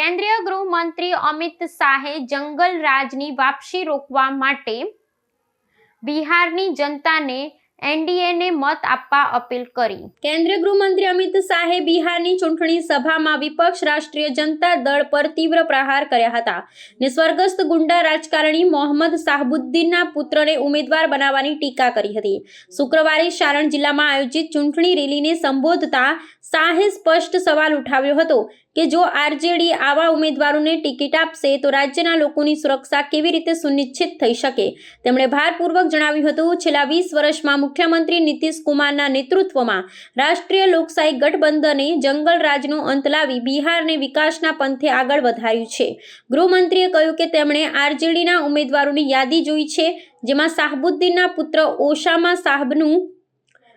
કેન્દ્રીય ગૃહમંત્રી અમિત શાહે જંગલ રાજની વાપસી રોકવા માટે બિહારની જનતાને એનડીએને મત આપવા અપીલ કરી. કેન્દ્રીય ગૃહમંત્રી અમિત શાહે બિહારની ચૂંટણી સભામાં વિપક્ષ રાષ્ટ્રીય જનતા દળ પર તીવ્ર પ્રહાર કર્યા હતા. ને સ્વર્ગસ્થ ગુંડા રાજકારણી મોહમ્મદ શાહબુદ્દીનના પુત્રને ઉમેદવાર બનાવવાની ટીકા કરી હતી. શુક્રવારે સારણ જિલ્લામાં આયોજિત ચૂંટણી રેલીને સંબોધતા શાહે સ્પષ્ટ સવાલ ઉઠાવ્યો હતો. કે જો આરજેડી આવા ઉમેદવારોને ટિકિટ આપશે તો રાજ્યના લોકોની સુરક્ષા કેવી રીતે સુનિશ્ચિત થઈ શકે? તેમણે ભારપૂર્વક જણાવ્યું હતું, છેલ્લા વીસ વર્ષમાં મુખ્યમંત્રી નીતિશ કુમારના નેતૃત્વમાં રાષ્ટ્રીય લોકશાહી ગઠબંધને જંગલ રાજનો અંત લાવી બિહારને વિકાસના પંથે આગળ વધાર્યું છે. ગૃહમંત્રીએ કહ્યું કે તેમણે આરજેડીના ઉમેદવારોની યાદી જોઈ છે, જેમાં શાહબુદ્દીનના પુત્ર ઓશામા સાહબનું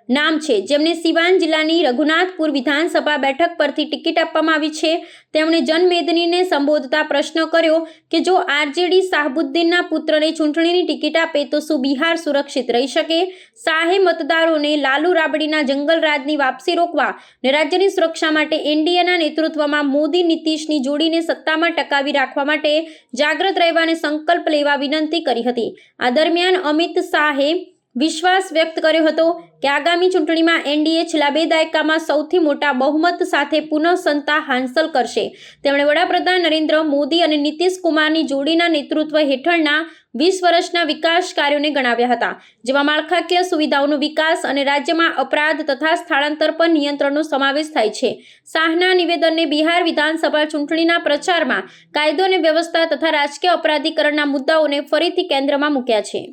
નામ છે. જેમને સિવાન જિલ્લાની રઘુનાથપુર વિધાનસભા બેઠક પરથી ટિકિટ આપવામાં આવી છે. તેમણે જનમેદનીને સંબોધતા પ્રશ્ન કર્યો કે જો આરજેડી શાહબુદ્દીનના પુત્રને ચૂંટણીની ટિકિટ આપે તો શું બિહાર સુરક્ષિત રહી શકે? શાહે મતદારોને લાલુ રાબડીના જંગલ રાજની વાપસી રોકવા અને રાજ્યની સુરક્ષા માટે એનડીએના નેતૃત્વમાં મોદી નીતિશની જોડીને સત્તામાં ટકાવી રાખવા માટે જાગૃત રહેવાને સંકલ્પ લેવા વિનંતી કરી હતી. આ દરમિયાન અમિત શાહે વિશ્વાસ વ્યક્ત કર્યો હતો કે આગામી ચૂંટણીમાં એનડીએ છેલ્લા બે દાયકામાં સૌથી મોટા બહુમત સાથે પુનઃ સત્તા હાંસલ કરશે. તેમણે વડાપ્રધાન નરેન્દ્ર મોદી અને નીતિશ કુમારની જોડીના નેતૃત્વ હેઠળના વીસ વર્ષના વિકાસ કાર્યોને ગણાવ્યા હતા, જેમાં માળખાકીય સુવિધાઓનો વિકાસ અને રાજ્યમાં અપરાધ તથા સ્થળાંતર પર નિયંત્રણનો સમાવેશ થાય છે. શાહના નિવેદનને બિહાર વિધાનસભા ચૂંટણીના પ્રચારમાં કાયદો અને વ્યવસ્થા તથા રાજકીય અપરાધીકરણના મુદ્દાઓને ફરીથી કેન્દ્રમાં મૂક્યા છે.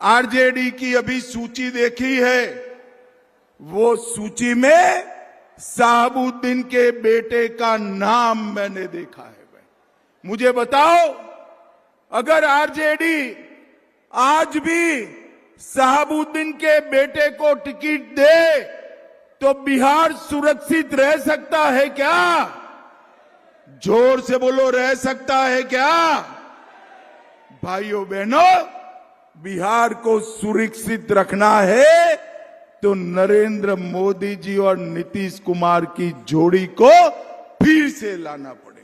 आरजेडी की अभी सूची देखी है, वो सूची में साहबुद्दीन के बेटे का नाम मैंने देखा है भाई। मुझे बताओ, अगर आरजेडी आज भी साहबुद्दीन के बेटे को टिकट दे तो बिहार सुरक्षित रह सकता है क्या? ज़ोर से बोलो, रह सकता है क्या? भाइयों, बहनों बिहार को सुरक्षित रखना है तो नरेंद्र मोदी जी और नीतीश कुमार की जोड़ी को फिर से लाना पड़ेगा